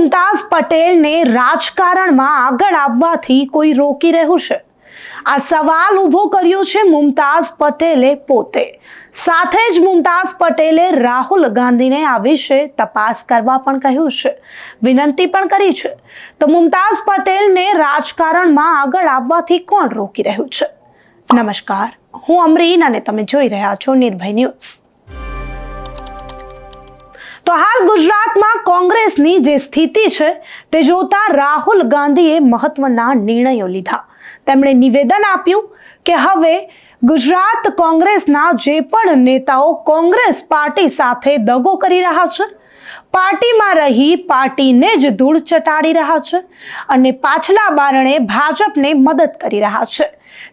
મુમતાઝ પટેલને રાજકારણમાં આગળ આવવાથી કોઈ રોકી રહ્યું છે? આ સવાલ ઊભો કર્યો છે મુમતાઝ પટેલે પોતે. સાથે જ મુમતાઝ પટેલે રાહુલ ગાંધીને આ વિશે તપાસ કરવા પણ કહ્યું છે. વિનંતી પણ કરી છે. તો મુમતાઝ પટેલને રાજકારણમાં આગળ આવવાથી કોણ રોકી રહ્યું છે? નમસ્કાર. હું અમરીન અને તમે જોઈ રહ્યા છો નિર્ભય ન્યૂઝ. તો હાલ ગુજરાતમાં કોંગ્રેસની જે સ્થિતિ છે, તે જોતા રાહુલ ગાંધીએ મહત્વના નિર્ણયો લીધા. તેમણે નિવેદન આપ્યું કે હવે ગુજરાત કોંગ્રેસના જે પણ નેતાઓ કોંગ્રેસ પાર્ટી સાથે દગો કરી રહ્યા છે પાર્ટીમાં રહી પાર્ટીને જ ધૂળ ચટાડી રહ્યા છે અને પાછલા બારણે ભાજપને મદદ કરી રહ્યા છે.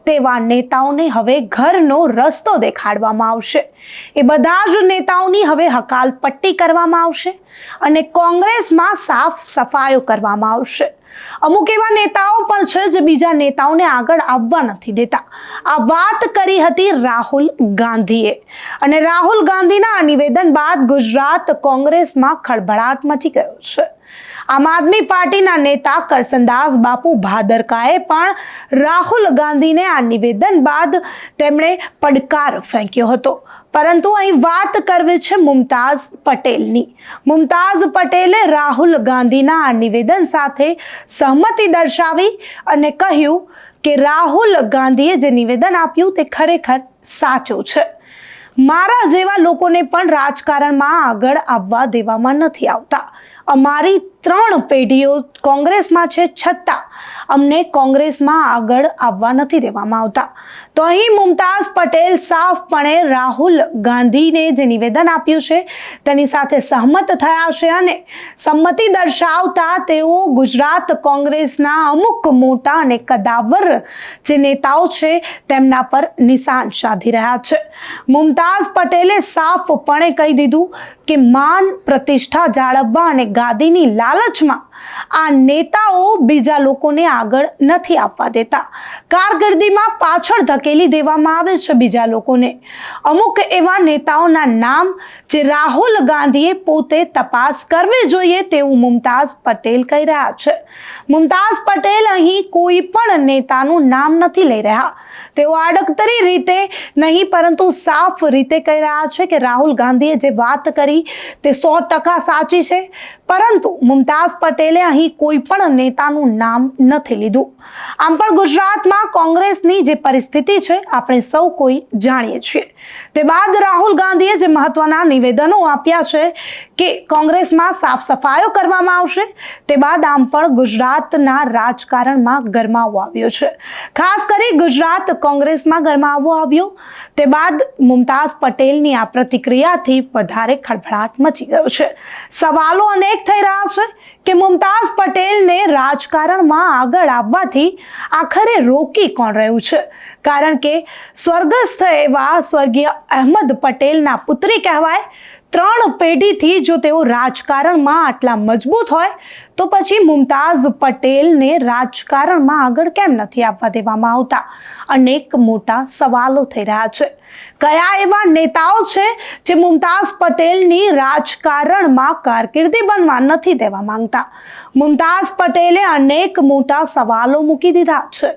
તેવા નેતાઓને હવે ઘરનો રસ્તો દેખાડવામાં આવશે. એ બધા જ નેતાઓની હવે હકાલપટ્ટી કરવામાં આવશે અને કોંગ્રેસમાં સાફ સફાયો કરવામાં આવશે. અમુક એવા નેતાઓ પણ છે જે બીજા નેતાઓને આગળ આવવા નથી દેતા. આ વાત કરી હતી રાહુલ ગાંધીએ. અને રાહુલ ગાંધીના આ નિવેદન બાદ ગુજરાત કોંગ્રેસમાં ખળભળાટ મચી ગયો છે. આમ આદમી પાર્ટીના નેતા કરસનદાસ બાપુ ભાદરકાએ પણ રાહુલ ગાંધીને આ નિવેદન બાદ તેમણે પડકાર ફેંક્યો હતો. પરંતુ અહીં વાત કરવી છે મુમતાઝ પટેલની. મુમતાઝ પટેલે રાહુલ ગાંધીના આ નિવેદન સાથે સહમતિ દર્શાવી અને કહ્યું કે રાહુલ ગાંધીએ જે નિવેદન આપ્યું તે ખરેખર સાચું છે. મારા જેવા લોકોને પણ રાજકારણમાં આગળ આવવા દેવામાં નથી આવતા. અમારી ત્રણ પેઢીઓ કોંગ્રેસમાં છે છતાં અમને કોંગ્રેસમાં આગળ આવવા નથી દેવામાં આવતા. તો અહીં મુમતાઝ પટેલ સાફપણે રાહુલ ગાંધીને જે નિવેદન આપ્યું છે, તેની સાથે સહમત થયા છે અને સંમતિ દર્શાવતા તેઓ ગુજરાત કોંગ્રેસના અમુક મોટા અને કદાવર જે નેતાઓ છે, તેમના પર નિશાન સાધી રહ્યા છે. મુમતાઝ પટેલે સાફપણે કહી દીધું કે માન પ્રતિષ્ઠા જાળવવા અને ગાદીની લાલચમાં આ નેતાઓ બીજા લોકોને આગળ નથી આપવા દેતા. કારકિર્દીમાં પાછળ ધકેલી દેવામાં આવે છે બીજા લોકોને. અમુક એવા નેતાઓના નામ જે રાહુલ ગાંધીએ પોતે તપાસ કરવી જોઈએ તેવું મુમતાઝ પટેલ કહી રહ્યા છે. મુમતાઝ પટેલ અહીં કોઈ પણ નેતાનું નામ નથી લઈ રહ્યા. તેઓ આડકતરી રીતે નહીં, પરંતુ સાફ રીતે કહી રહ્યા છે કે રાહુલ ગાંધીએ જે વાત કરી તે સો ટકા સાચી છે. પરંતુ મુમતાઝ પટેલે અહીં કોઈ પણ નેતાનું નામ નથી લીધું. આમ પણ ગુજરાતમાં કોંગ્રેસની જે પરિસ્થિતિ છે, આપણે સૌ કોઈ જાણીએ છીએ. તે બાદ રાહુલ ગાંધીએ જે મહત્વના નિવેદનો આપ્યા છે કે કોંગ્રેસમાં સાફ સફાયો કરવામાં આવશે, તે બાદ આમ પણ ગુજરાતના રાજકારણમાં ગરમાવો આવ્યો છે. ખાસ કરી ગુજરાત કોંગ્રેસમાં ગરમાવો આવ્યો. તે બાદ મુમતાઝ પટેલની આ પ્રતિક્રિયાથી વધારે ખળભળાટ મચી ગયો છે. સવાલો અનેક થઈ રહ્યા છે કે મુમતાઝ પટેલને રાજકારણમાં આગળ આવવાથી આખરે રોકી કોણ રહ્યું છે? કારણ કે સ્વર્ગસ્થ એવા સ્વર્ગીય અહેમદ પટેલના પુત્રી કહેવાય. ત્રણ પેઢીથી જો તેઓ રાજકારણમાં આટલા મજબૂત હોય તો પછી મુમતાઝ પટેલને રાજકારણમાં આગળ કેમ નથી આપવા દેવામાં આવતા? અનેક મોટા સવાલો થઈ રહ્યા છે. કયા એવા નેતાઓ છે જે મુમતાઝ પટેલની રાજકારણમાં કારકિર્દી બનવા નથી દેવા માંગતા? મુમતાઝ પટેલે અનેક મોટા સવાલો મૂકી દીધા છે.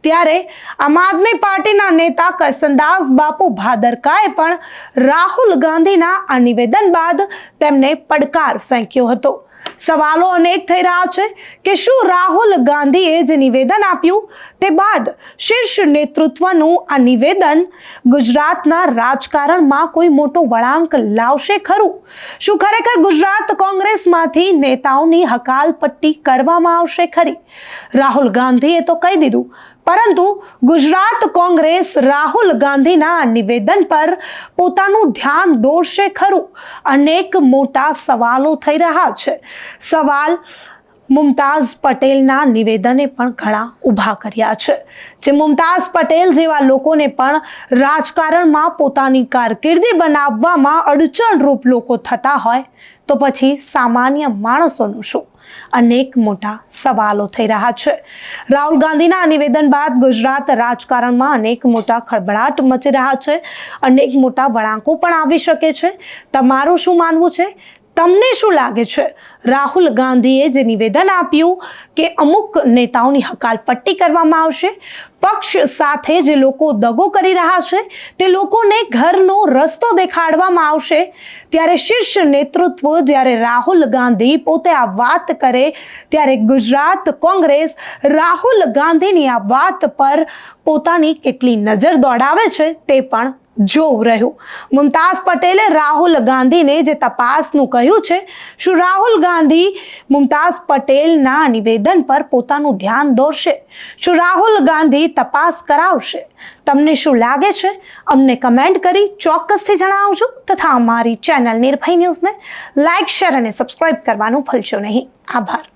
ત્યારે આમ આદમી પાર્ટીના નેતા કરસનદાસ બાપુ ભાદરકાએ પણ રાહુલ ગાંધીના આ નિવેદન બાદ તેમને પડકાર ફેંક્યો હતો. સવાલો અનેક થઈ રહ્યા છે કે શું રાહુલ ગાંધીએ જે નિવેદન આપ્યું તે બાદ શીર્ષ નેતૃત્વનું આ નિવેદન ગુજરાતના રાજકારણમાં કોઈ મોટો વળાંક લાવશે ખરું? શું ખરેખર ગુજરાત કોંગ્રેસમાંથી નેતાઓની હકાલપટ્ટી કરવામાં આવશે ખરી? રાહુલ ગાંધીએ તો કહી દીધું પરંતુ ગુજરાત કોંગ્રેસ રાહુલ ગાંધીના નિવેદન પર પોતાનું ધ્યાન દોરશે ખરું? અનેક મોટા સવાલો થઈ રહ્યા છે. સવાલ મુમતાઝ પટેલના નિવેદને પણ ઘણા ઊભા કર્યા છે. જે મુમતાઝ પટેલ જેવા લોકોને પણ રાજકારણમાં પોતાની કારકિર્દી બનાવવામાં અડચણરૂપ લોકો થતા હોય તો પછી સામાન્ય માણસોનું શું? અનેક મોટા સવાલો થઈ રહ્યા છે. રાહુલ ગાંધીના નિવેદન બાદ ગુજરાત રાજકારણમાં અનેક મોટા ખળભળાટ મચી રહ્યા છે. અનેક મોટા વળાંકો પણ આવી શકે છે. તમારું શું માનવું છે? તમને શું લાગે છે? રાહુલ ગાંધીએ જે નિવેદન આપ્યું કે અમુક નેતાઓની હકાલપટ્ટી કરવામાં આવશે, પક્ષ સાથે જે લોકો દગો કરી રહ્યા છે, તે લોકોને ઘરનો રસ્તો દેખાડવામાં આવશે. ત્યારે શીર્ષ નેતૃત્વ જ્યારે રાહુલ ગાંધી પોતે આ વાત કરે, ત્યારે ગુજરાત કોંગ્રેસ રાહુલ ગાંધીની આ વાત પર પોતાની કેટલી નજર દોડાવે છે તે પણ જોવું રહ્યું. મુમતાઝ પટેલે રાહુલ ગાંધીને જે તપાસનું કહ્યું છે, શું રાહુલ ગાંધી મુમતાઝ પટેલના નિવેદન પર પોતાનું ધ્યાન દોરશે? શું રાહુલ ગાંધી તપાસ કરાવશે? તમને શું લાગે છે? અમને કમેન્ટ કરી ચોક્કસથી જણાવજો. તથા અમારી ચેનલ નિર્ભય ન્યૂઝને લાઇક શેર અને સબસ્ક્રાઇબ કરવાનું ભૂલશો નહીં. આભાર.